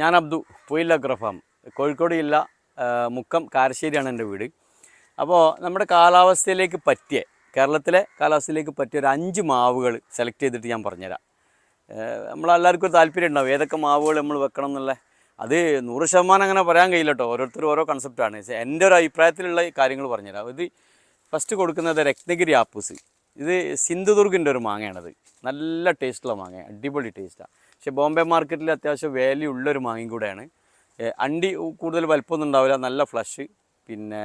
ഞാൻ അബ്ദു പുയില്ല അഗ്രഫാം കോഴിക്കോട് ജില്ല മുക്കം കാരശ്ശേരിയാണ് എന്റെ വീട്. അപ്പോൾ നമ്മുടെ കാലാവസ്ഥയിലേക്ക് പറ്റിയ കേരളത്തിലെ കാലാവസ്ഥയിലേക്ക് പറ്റിയ ഒരു അഞ്ച് മാവുകൾ സെലക്ട് ചെയ്തിട്ട് ഞാൻ പറഞ്ഞുതരാം. നമ്മളെല്ലാവർക്കും ഒരു താല്പര്യം ഉണ്ടാവും ഏതൊക്കെ മാവുകൾ നമ്മൾ വെക്കണം എന്നുള്ള. അത് നൂറ് ശതമാനം അങ്ങനെ പറയാൻ കഴിയില്ല കേട്ടോ. ഓരോരുത്തരും ഓരോ കൺസെപ്റ്റാണ് എന്റെ ഒരു അഭിപ്രായത്തിലുള്ള കാര്യങ്ങൾ പറഞ്ഞുതരാം. ഇത് ഫസ്റ്റ് കൊടുക്കുന്നത് രത്നഗിരി ആപ്പൂസ്. ഇത് സിന്ധുദുർഗിന്റെ ഒരു മാങ്ങയാണത്. നല്ല ടേസ്റ്റുള്ള മാങ്ങ അടിപൊളി ടേസ്റ്റാണ് പക്ഷേ ബോംബെ മാർക്കറ്റിൽ അത്യാവശ്യം വാല്യൂ ഉള്ളൊരു മാങ്ങയും കൂടെയാണ്. അണ്ടി കൂടുതൽ വലുപ്പമൊന്നും ഉണ്ടാവില്ല. നല്ല ഫ്ലഷ് പിന്നെ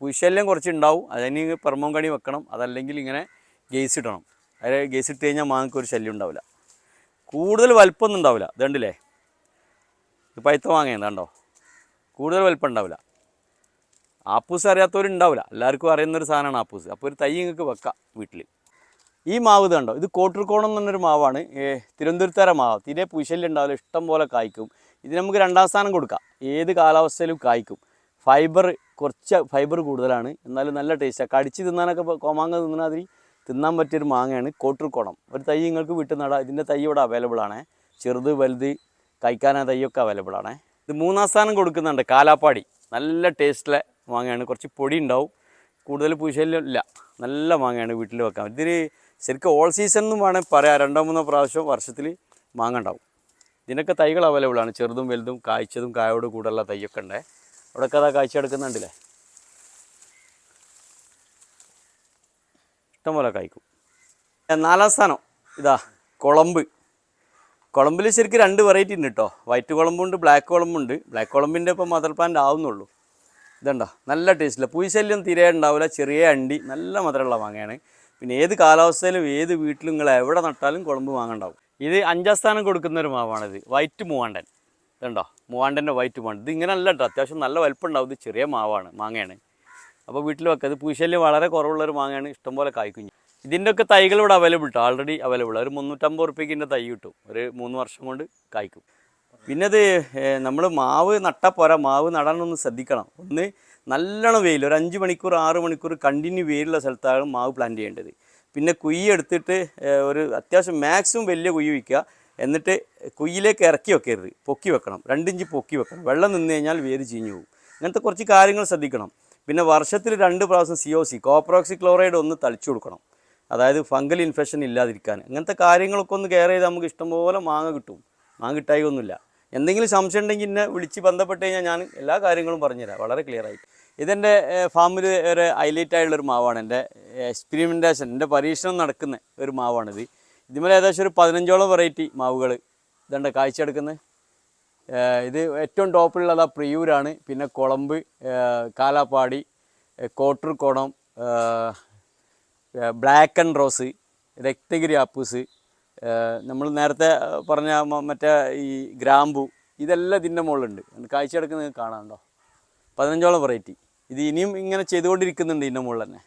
പുശല്യം കുറച്ച് ഉണ്ടാവും അതിന് പെർമോം കണി വെക്കണം. അതല്ലെങ്കിൽ ഇങ്ങനെ ഗേസ് ഇടണം. അതായത് ഗേസ് ഇട്ട് കഴിഞ്ഞാൽ മാങ്ങയ്ക്ക് ഒരു ശല്യം ഉണ്ടാവില്ല. കൂടുതൽ വലുപ്പമൊന്നും ഉണ്ടാവില്ല. ഇതുണ്ടല്ലേ? ഇത് പൈത്ത മാങ്ങയാണ്. കണ്ടോ കൂടുതൽ വലുപ്പം ഉണ്ടാവില്ല. ആപ്പൂസ് അറിയാത്തവരുണ്ടാവില്ല. എല്ലാവർക്കും അറിയുന്നൊരു സാധനമാണ് ആപ്പൂസ്. അപ്പോൾ ഒരു തൈ നിങ്ങൾക്ക് വെക്കാം വീട്ടിൽ ഈ മാവ് കണ്ടോ? ഇത് കോട്ടർക്കോണം എന്ന് പറഞ്ഞൊരു മാവാണ്. തിരുവനന്തപുരത്തര മാവ്. തീരെ പുശല്ലുണ്ടാവില്ല ഇഷ്ടം പോലെ കായ്ക്കും. ഇത് നമുക്ക് രണ്ടാം സ്ഥാനം കൊടുക്കാം. ഏത് കാലാവസ്ഥയിലും കായ്ക്കും. ഫൈബർ കുറച്ച് ഫൈബർ കൂടുതലാണ്. എന്നാലും നല്ല ടേസ്റ്റാണ് കടിച്ച് തിന്നാനൊക്കെ കോമാങ്ങ തിന്നാതിരി തിന്നാൻ പറ്റിയൊരു മാങ്ങയാണ് കോട്ടർക്കോണം ഒരു തൈ നിങ്ങൾക്ക് വീട്ടിൽ നടാം. ഇതിന്റെ തൈ ഇവിടെ അവൈലബിൾ ആണ്. ചെറുത് വലുത് കഴിക്കാനാ തൈയൊക്കെ അവൈലബിൾ ആണ്. ഇത് മൂന്നാം സ്ഥാനം കൊടുക്കുന്നുണ്ട് കാലാപ്പാടി. നല്ല ടേസ്റ്റിലെ മാങ്ങയാണ്. കുറച്ച് പൊടി ഉണ്ടാവും കൂടുതൽ പൂശല്യം ഇല്ല. നല്ല മാങ്ങയാണ് വീട്ടിൽ വെക്കാൻ. ഇതിന് ശരിക്കും ഓൾ സീസൺ എന്നും വേണമെങ്കിൽ പറയാം. രണ്ടോ മൂന്നോ പ്രാവശ്യം വർഷത്തിൽ മാങ്ങ ഉണ്ടാവും. ഇതിനൊക്കെ തൈകൾ അവൈലബിൾ ആണ്. ചെറുതും വലുതും കായ്ച്ചതും കായോട് കൂടുള്ള തൈയൊക്കെ ഉണ്ട്. അവിടെയൊക്കെ അതാ കാഴ്ച എടുക്കുന്നുണ്ടല്ലേ? ഇഷ്ടംപോലെ കായ്ക്കും. നാലാം സ്ഥാനം. ഇതാ കുളമ്പ്. കുളമ്പിൽ ശരിക്കും രണ്ട് വെറൈറ്റി ഉണ്ട് കേട്ടോ വൈറ്റ് കുളമ്പുണ്ട് ബ്ലാക്ക് കുളമ്പുണ്ട്. ബ്ലാക്ക് കുളമ്പിന്റെ ഇപ്പം മദർ പ്ലാന്റ് ആവുന്നുള്ളൂ. ഇതുണ്ടോ? നല്ല ടേസ്റ്റില്ല പൂശല്യം തീരെ ഉണ്ടാവില്ല. ചെറിയ അണ്ടി നല്ല മധുരമുള്ള മാങ്ങയാണ്. പിന്നെ ഏത് കാലാവസ്ഥയിലും ഏത് വീട്ടിലും നിങ്ങൾ എവിടെ നട്ടാലും കുളമ്പ് മാങ്ങ ഉണ്ടാവും. ഇത് അഞ്ചാം സ്ഥാനം കൊടുക്കുന്ന ഒരു മാവാണിത്. വൈറ്റ് മൂവാണ്ടൻ. ഇതുണ്ടോ? മൂവാണ്ടന്റെ വൈറ്റ് മൂവാണ്ടൻ. ഇത് ഇങ്ങനെ അല്ല കേട്ടോ അത്യാവശ്യം നല്ല വലിപ്പം ഉണ്ടാവും ഇത് ചെറിയ മാവാണ് മാങ്ങയാണ്. അപ്പോൾ വീട്ടിൽ വെക്കുക ഇത് പൂശല്യം വളരെ കുറവുള്ളൊരു മാങ്ങയാണ്. ഇഷ്ടംപോലെ കായ്ക്കുഞ്ഞ് ഇതിന്റെ ഒക്കെ തൈകൾ ഇവിടെ അവൈലബിൾ കേട്ടോ ആൾറെഡി അവൈലബിൾ ഒരു മുന്നൂറ്റമ്പത് റുപ്യക്കിന്റെ തൈ കിട്ടും. ഒരു മൂന്ന് വർഷം കൊണ്ട് കായ്ക്കും. പിന്നെ അത് നമ്മൾ മാവ് നട്ടാൽ പോരാ. മാവ് നടാനൊന്ന് ശ്രദ്ധിക്കണം. ഒന്ന് നല്ലോണം വെയിൽ ഒരു അഞ്ച് മണിക്കൂർ ആറ് മണിക്കൂർ കണ്ടിന്യൂ വെയിലുള്ള സ്ഥലത്താണ് മാവ് പ്ലാന്റ് ചെയ്യേണ്ടത്. പിന്നെ കുയ്യ് എടുത്തിട്ട് ഒരു അത്യാവശ്യം മാക്സിമം വലിയ കുയ്യ് വയ്ക്കുക എന്നിട്ട് കുയ്യിലേക്ക് ഇറക്കി വെക്കരുത്. പൊക്കി വെക്കണം. രണ്ടിഞ്ച് പൊക്കി വെക്കണം. വെള്ളം നിന്ന് കഴിഞ്ഞാൽ വേര് ചീഞ്ഞു പോകും. ഇങ്ങനത്തെ കുറച്ച് കാര്യങ്ങൾ ശ്രദ്ധിക്കണം. പിന്നെ വർഷത്തിൽ രണ്ട് പ്രാവശ്യം C O C copper oxychloride ഒന്ന് തളിച്ചു കൊടുക്കണം. അതായത് ഫംഗൽ ഇൻഫെക്ഷൻ ഇല്ലാതിരിക്കാൻ. അങ്ങനത്തെ കാര്യങ്ങളൊക്കെ ഒന്ന് കെയർ ചെയ്താൽ നമുക്ക് ഇഷ്ടംപോലെ മാങ്ങ കിട്ടും. മാങ്ങ കിട്ടായി ഒന്നുമില്ല എന്തെങ്കിലും സംശയം ഉണ്ടെങ്കിൽ എന്നെ വിളിച്ച് ബന്ധപ്പെട്ട് കഴിഞ്ഞാൽ ഞാൻ എല്ലാ കാര്യങ്ങളും പറഞ്ഞുതരാം. വളരെ ക്ലിയർ ആയിട്ട്. ഇതെന്റെ ഫാമിൽ ഒരു ഹൈലൈറ്റ് ആയിട്ടുള്ളൊരു മാവാണ്. എന്റെ എക്സ്പെരിമെന്റേഷൻ എന്റെ പരീക്ഷണം നടക്കുന്ന ഒരു മാവാണിത്. ഇതിന്മേൽ ഏകദേശം ഒരു പതിനഞ്ചോളം വെറൈറ്റി മാവുകൾ ഇതുണ്ട് കാഴ്ചയെടുക്കുന്നത്? ഇത് ഏറ്റവും ടോപ്പിലുള്ളത് ആ പ്രിയൂരാണ്. പിന്നെ കുളമ്പ് Kalapadi Kottoorkonam black and rose Rakthagiri Appus നമ്മൾ നേരത്തെ പറഞ്ഞ മറ്റേ ഈ ഗ്രാമ്പു ഇതെല്ലാം ഇതിന്റെ മുകളിലുണ്ട്. കാഴ്ച എടുക്കുന്നത് കാണാനുണ്ടോ പതിനഞ്ചോളം വെറൈറ്റി ഇത് ഇനിയും ഇങ്ങനെ ചെയ്തുകൊണ്ടിരിക്കുന്നുണ്ട് ഇതിന്റെ മുകളിൽ തന്നെ.